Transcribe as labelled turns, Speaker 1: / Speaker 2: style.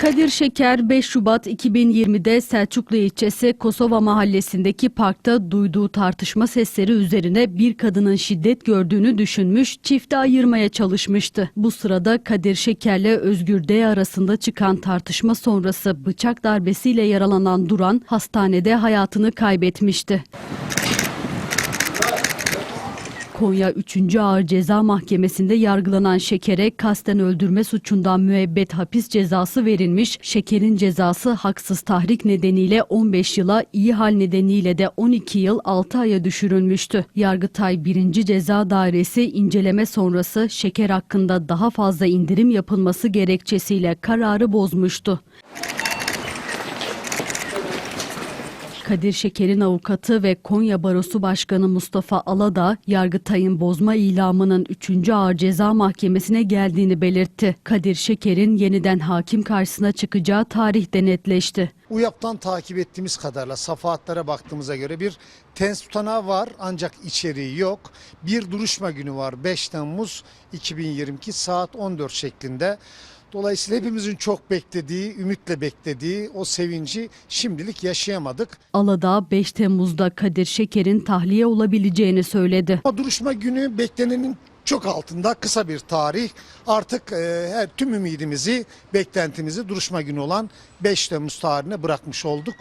Speaker 1: Kadir Şeker 5 Şubat 2020'de Selçuklu ilçesi Kosova mahallesindeki parkta duyduğu tartışma sesleri üzerine bir kadının şiddet gördüğünü düşünmüş, çifti ayırmaya çalışmıştı. Bu sırada Kadir Şeker'le Özgür D arasında çıkan tartışma sonrası bıçak darbesiyle yaralanan Duran hastanede hayatını kaybetmişti. Konya 3. Ağır Ceza Mahkemesi'nde yargılanan Şeker'e kasten öldürme suçundan müebbet hapis cezası verilmiş. Şeker'in cezası haksız tahrik nedeniyle 15 yıla, iyi hal nedeniyle de 12 yıl 6 aya düşürülmüştü. Yargıtay 1. Ceza Dairesi inceleme sonrası Şeker hakkında daha fazla indirim yapılması gerekçesiyle kararı bozmuştu. Kadir Şeker'in avukatı ve Konya Barosu Başkanı Mustafa Alada, Yargıtay'ın bozma ilamının 3. Ağır Ceza Mahkemesi'ne geldiğini belirtti. Kadir Şeker'in yeniden hakim karşısına çıkacağı tarih de netleşti.
Speaker 2: UYAP'tan takip ettiğimiz kadarıyla safahatlere baktığımıza göre bir tens tutanağı var ancak içeriği yok. Bir duruşma günü var 5 Temmuz 2022 saat 14 şeklinde. Dolayısıyla hepimizin çok beklediği, ümitle beklediği o sevinci şimdilik yaşayamadık.
Speaker 1: Alada 5 Temmuz'da Kadir Şeker'in tahliye olabileceğini söyledi.
Speaker 2: Ama duruşma günü beklenenin çok altında kısa bir tarih. Artık e, her tüm ümidimizi, beklentimizi duruşma günü olan 5 Temmuz tarihine bırakmış olduk.